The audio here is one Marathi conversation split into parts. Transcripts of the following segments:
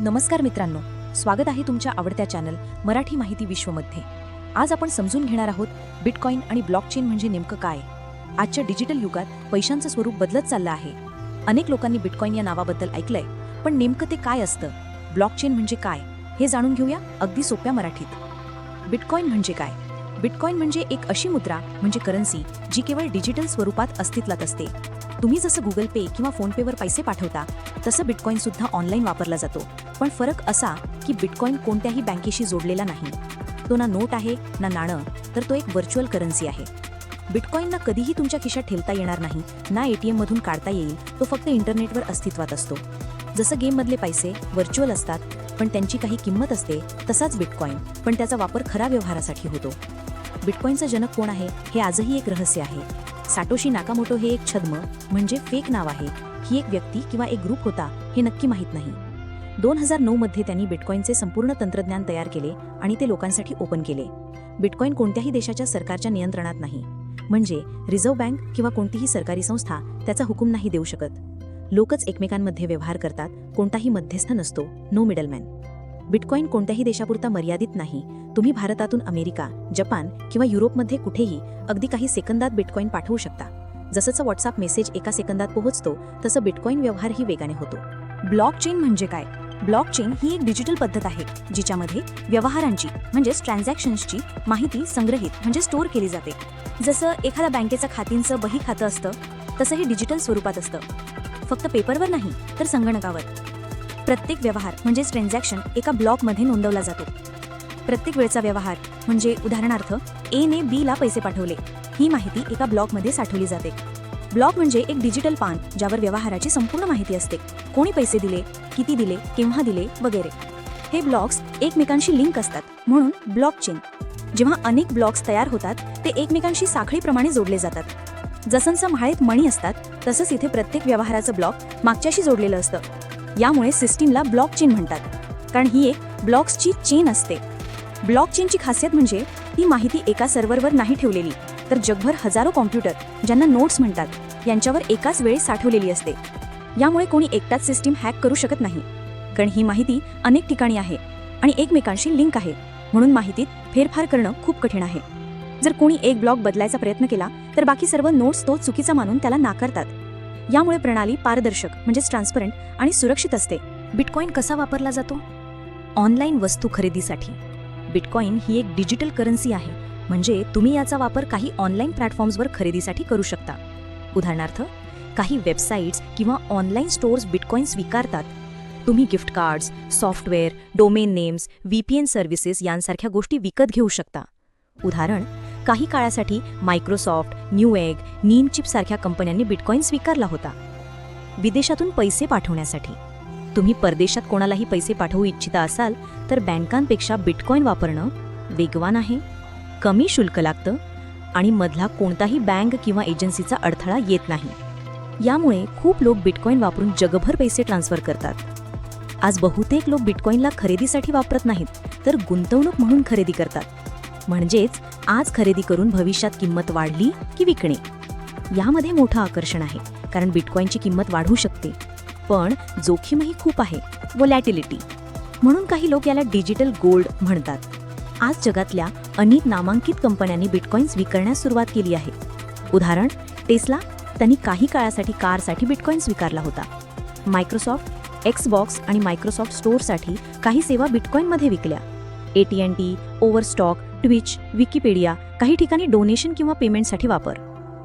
नमस्कार मित्रांनो स्वागत आहे तुमच्या आवडत्या चॅनल मराठी माहिती विश्वमध्ये. आज आपण समजून घेणार आहोत बिटकॉईन आणि ब्लॉकचेन म्हणजे नेमकं काय? आजच्या डिजिटल युगात पैशांचं स्वरूप बदलत चाललं आहे. अनेक लोकांनी बिटकॉईन या नावाबद्दल ऐकलंय पण नेमकं ते काय असतं? ब्लॉकचेन म्हणजे काय? हे जाणून घेऊया अगदी सोप्या मराठीत. बिटकॉईन म्हणजे काय? बिटकॉईन म्हणजे एक अशी मुद्रा म्हणजे करन्सी जी केवळ डिजिटल स्वरूपात अस्तित्वात असते. तुम्ही जसं गुगल पे किंवा फोनपेवर पैसे पाठवता तसं बिटकॉइन सुद्धा ऑनलाईन वापरला जातो. पण फरक असा की बिटकॉईन कोणत्याही बँकेशी जोडलेला नाही. तो ना नोट आहे ना नाणं तर तो एक व्हर्च्युअल करन्सी आहे. बिटकॉईनना कधीही तुमच्या खिशात ठेवता येणार नाही ना एटीएम मधून काढता येईल तो फक्त इंटरनेटवर अस्तित्वात असतो. जसं गेममधले पैसे व्हर्च्युअल असतात पण त्यांची काही किंमत असते तसाच बिटकॉईन पण त्याचा वापर खरा व्यवहारासाठी होतो. बिटकॉईनचा जनक कोण आहे हे आजही एक रहस्य आहे. साटोशी नाकामोटो हे एक छद्म म्हणजे फेक नाव आहे. ही एक व्यक्ती किंवा एक ग्रुप होता हे नक्की माहीत नाही. दोन हजार नऊ मध्ये त्यांनी बिटकॉईनचे संपूर्ण तंत्रज्ञान तयार केले आणि ते लोकांसाठी ओपन केले. बिटकॉइन कोणत्याही देशाच्या सरकारच्या नियंत्रणात नाही. म्हणजे रिझर्व्ह बँक किंवा कोणतीही सरकारी संस्था त्याचा हुकूम नाही देऊ शकत. लोकच एकमेकांमध्ये व्यवहार करतात कोणताही मध्यस्थ नसतो नो मिडलमॅन बिटकॉईन कोणत्याही देशापुरता मर्यादित नाही. तुम्ही भारतातून अमेरिका जपान किंवा युरोपमध्ये कुठेही अगदी काही सेकंदात बिटकॉइन पाठवू शकता. जसंच व्हॉट्सअप मेसेज एका सेकंदात पोहोचतो तसं बिटकॉईन व्यवहारही वेगाने होतो. ब्लॉकचेन म्हणजे काय? ब्लॉकचेन ही एक डिजिटल पद्धत आहे जिच्यामध्ये व्यवहारांची म्हणजेच ट्रान्झॅक्शन्सची माहिती संग्रहित म्हणजे स्टोअर केली जाते. जसं एखाद्या बँकेचं खातींचं बही खातं असतं तसं हे डिजिटल स्वरूपात असतं. फक्त पेपरवर नाही तर संगणकावर. प्रत्येक व्यवहार म्हणजेच ट्रान्झॅक्शन एका ब्लॉकमध्ये नोंदवला जातो. प्रत्येक वेळचा व्यवहार म्हणजे उदाहरणार्थ ए ने बी ला पैसे पाठवले ही माहिती एका ब्लॉकमध्ये साठवली जाते. ब्लॉग म्हणजे एक डिजिटल पान ज्यावर व्यवहाराची संपूर्ण माहिती असते. कोणी पैसे दिले किती दिले केव्हा दिले वगैरे. हे ब्लॉग्स एकमेकांशी लिंक असतात. म्हणून ब्लॉकचेन जेव्हा अनेक ब्लॉक्स तयार होतात ते एकमेकांशी साखळीप्रमाणे जोडले जातात. जसंचं माळेत मणी असतात तसंच इथे प्रत्येक व्यवहाराचं ब्लॉक मागच्याशी जोडलेलं असतं. यामुळे सिस्टीमला ब्लॉकचेन म्हणतात. कारण ही एक ब्लॉक्सची चेन असते. ब्लॉकचेनची खासियत म्हणजे ती माहिती एका सर्व्हरवर नाही ठेवलेली. तर जगभर हजारो कॉम्प्युटर ज्यांना नोट्स म्हणतात यांच्यावर एकाच वेळी साठवलेली असते. यामुळे कोणी एकटाच सिस्टीम हॅक करू शकत नाही. कारण ही माहिती अनेक ठिकाणी आहे आणि एकमेकांशी लिंक आहे म्हणून माहितीत फेरफार करणं खूप कठीण आहे. जर कोणी एक ब्लॉक बदलायचा प्रयत्न केला तर बाकी सर्व नोट्स तो चुकीचा मानून त्याला नाकारतात. यामुळे प्रणाली पारदर्शक म्हणजेच ट्रान्सपरंट आणि सुरक्षित असते. बिटकॉईन कसा वापरला जातो? ऑनलाईन वस्तू खरेदीसाठी. बिटकॉईन ही एक डिजिटल करन्सी आहे. म्हणजे तुम्ही याचा वापर काही ऑनलाईन प्लॅटफॉर्म्सवर खरेदीसाठी करू शकता. उदाहरणार्थ काही वेबसाईट्स किंवा ऑनलाईन स्टोअर्स बिटकॉईन स्वीकारतात. तुम्ही gift cards software domain names V P N services यांसारख्या गोष्टी विकत घेऊ शकता. उदाहरण काही काळासाठी मायक्रोसॉफ्ट न्यू एग नीमचिप सारख्या कंपन्यांनी बिटकॉईन स्वीकारला होता. विदेशातून पैसे पाठवण्यासाठी. तुम्ही परदेशात कोणालाही पैसे पाठवू इच्छिता असाल तर बँकांपेक्षा बिटकॉईन वापरणं वेगवान आहे. कमी शुल्क लागतं आणि मधला कोणताही बँक किंवा एजन्सीचा अडथळा येत नाही. यामुळे खूप लोक बिटकॉईन वापरून जगभर पैसे ट्रान्सफर करतात. आज बहुतेक लोक बिटकॉईनला खरेदीसाठी वापरत नाहीत तर गुंतवणूक म्हणून खरेदी करतात. म्हणजेच आज खरेदी करून भविष्यात किंमत वाढली की विकणे. यामध्ये मोठं आकर्षण आहे कारण बिटकॉइनची किंमत वाढू शकते. पण जोखीमही खूप आहे वोलॅटिलिटी म्हणून काही लोक याला डिजिटल गोल्ड म्हणतात. आज जगातल्या अनेक नामांकित कंपन्यांनी बिटकॉईन्स स्वीकारण्यास सुरुवात केली आहे. उदाहरण टेस्ला त्यांनी काही काळासाठी कारसाठी बिटकॉईन स्वीकारला होता. मायक्रोसॉफ्ट एक्सबॉक्स आणि मायक्रोसॉफ्ट स्टोअरसाठी काही सेवा बिटकॉइनमध्ये विकल्या. A T N T Overstock Twitch Wikipedia काही ठिकाणी डोनेशन किंवा पेमेंटसाठी वापर.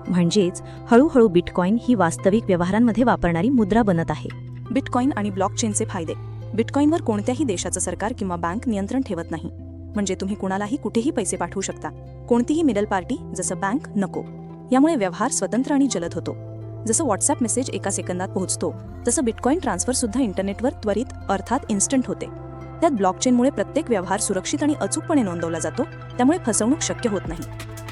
म्हणजेच हळूहळू बिटकॉइन ही वास्तविक व्यवहारांमध्ये वापरणारी मुद्रा बनत आहे. बिटकॉईन आणि ब्लॉकचेनचे फायदे. बिटकॉइनवर कोणत्याही देशाचं सरकार किंवा बँक नियंत्रण ठेवत नाही. म्हणजे तुम्ही कुणालाही कुठेही पैसे पाठवू शकता. कोणतीही मिडल पार्टी जसं बँक नको. यामुळे व्यवहार स्वतंत्र आणि जलद होतो. जसं व्हॉट्सअप मेसेज एका सेकंदात पोहोचतो तसं बिटकॉईन ट्रान्सफर सुद्धा इंटरनेटवर त्वरित अर्थात इन्स्टंट होते. त्यात ब्लॉकचेनमुळे प्रत्येक व्यवहार सुरक्षित आणि अचूकपणे नोंदवला जातो त्यामुळे फसवणूक शक्य होत नाही.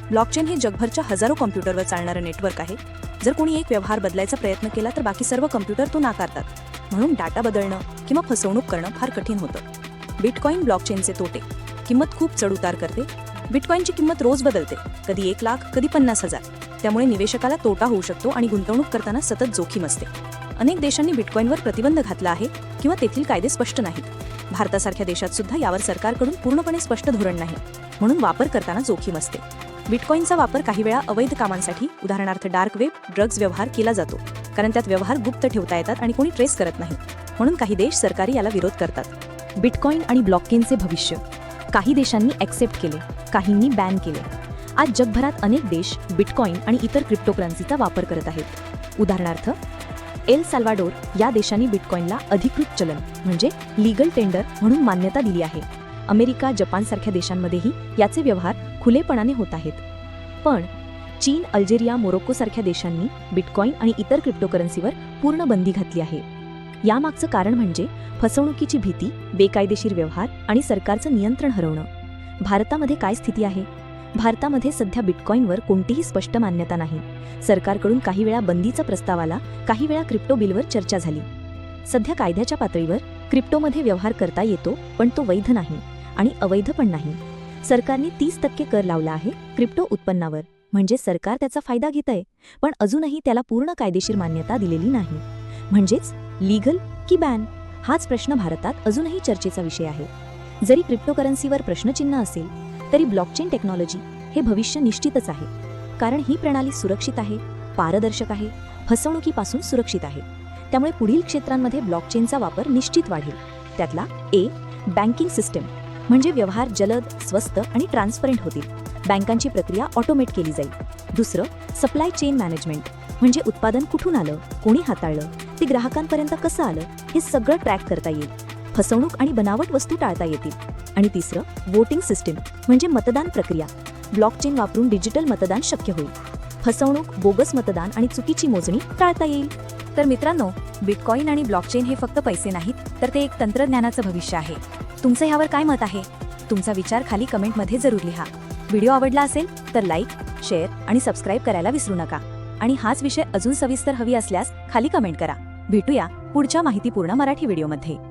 ब्लॉकचेन हे जगभरच्या हजारो कॉम्प्युटरवर चालणारं नेटवर्क आहे. जर कोणी एक व्यवहार बदलायचा प्रयत्न केला तर बाकी सर्व कम्प्युटर तो नाकारतात. म्हणून डाटा बदलणं किंवा फसवणूक करणं फार कठीण होतं. बिटकॉईन ब्लॉकचेनचे तोटे. किंमत खूप चढउतार करते. बिटकॉईनची किंमत रोज बदलते. कधी एक लाख कधी पन्नास हजार. त्यामुळे निवेशकाला तोटा होऊ शकतो आणि गुंतवणूक करताना सतत जोखीम असते. अनेक देशांनी बिटकॉईनवर प्रतिबंध घातला आहे किंवा तेथील कायदे स्पष्ट नाहीत. भारतासारख्या देशात सुद्धा यावर सरकारकडून पूर्णपणे स्पष्ट धोरण नाही. म्हणून वापर करताना जोखीम असते. बिटकॉईनचा वापर काही वेळा अवैध कामांसाठी उदाहरणार्थ डार्क वेब ड्रग्ज व्यवहार केला जातो. कारण त्यात व्यवहार गुप्त ठेवता येतात आणि कोणी ट्रेस करत नाही. म्हणून काही देश सरकारी याला विरोध करतात. बिटकॉईन आणि ब्लॉकचेनचे भविष्य. काही देशांनी ॲक्सेप्ट केले काहींनी बॅन केले. आज जगभरात अनेक देश बिटकॉईन आणि इतर क्रिप्टोकरन्सीचा वापर करत आहेत. उदाहरणार्थ एल साल्वाडोर या देशांनी बिटकॉईनला अधिकृत चलन म्हणजे लीगल टेंडर म्हणून मान्यता दिली आहे. अमेरिका जपानसारख्या देशांमध्येही याचे व्यवहार खुलेपणाने होत आहेत. पण चीन अल्जेरिया मोरोक्कोसारख्या देशांनी बिटकॉईन आणि इतर क्रिप्टोकरन्सीवर पूर्ण बंदी घातली आहे. यामागचं कारण म्हणजे फसवणुकीची भीती बेकायदेशीर व्यवहार आणि सरकारचं नियंत्रण हरवणं. भारतामध्ये काय स्थिती आहे? भारतामध्ये सध्या बिटकॉईनवर कोणतीही स्पष्ट मान्यता नाही. सरकारकडून काही वेळा बंदीचा प्रस्ताव आला काही वेळा क्रिप्टो बिलवर चर्चा झाली. सध्या कायद्याच्या पातळीवर क्रिप्टोमध्ये व्यवहार करता येतो पण तो वैध नाही आणि अवैध पण नाही. सरकारने तीस टक्के कर लावला आहे क्रिप्टो उत्पन्नावर. म्हणजे सरकार त्याचा फायदा घेत आहे पण अजूनही त्याला पूर्ण कायदेशीर मान्यता दिलेली नाही. म्हणजेच लीगल की बॅन? हाच प्रश्न भारतात अजूनही चर्चेचा विषय आहे. जरी क्रिप्टोकरन्सीवर प्रश्नचिन्ह असेल तरी ब्लॉकचेन टेक्नॉलॉजी हे भविष्य निश्चितच आहे. कारण ही प्रणाली सुरक्षित आहे पारदर्शक आहे फसवणुकीपासून सुरक्षित आहे. त्यामुळे पुढील क्षेत्रांमध्ये ब्लॉकचेनचा वापर निश्चित वाढेल. त्यातला ए बँकिंग सिस्टम म्हणजे व्यवहार जलद स्वस्त आणि ट्रान्सपरंट होतील. बँकांची प्रक्रिया ऑटोमेट केली जाईल. दुसरं सप्लाय चेन मॅनेजमेंट म्हणजे उत्पादन कुठून आलं कोणी हाताळलं? ते ग्राहकांपर्यंत कसं आलं हे सगळं ट्रॅक करता येईल. फसवणूक आणि बनावट वस्तू टाळता येतील. आणि तिसरं वोटिंग सिस्टीम म्हणजे मतदान प्रक्रिया. ब्लॉकचेन वापरून डिजिटल मतदान शक्य होईल. फसवणूक बोगस मतदान आणि चुकीची मोजणी टाळता येईल. तर मित्रांनो बिटकॉईन आणि ब्लॉकचेन हे फक्त पैसे नाहीत तर ते एक तंत्रज्ञानाचं भविष्य आहे. तुमचं ह्यावर काय मत आहे? तुमचा विचार खाली कमेंटमध्ये जरूर लिहा. व्हिडिओ आवडला असेल तर लाईक शेअर आणि सबस्क्राईब करायला विसरू नका. आणि हाच विषय अजून सविस्तर हवी असल्यास खाली कमेंट करा. भेटूया पुढच्या माहितीपूर्ण मराठी व्हिडिओमध्ये.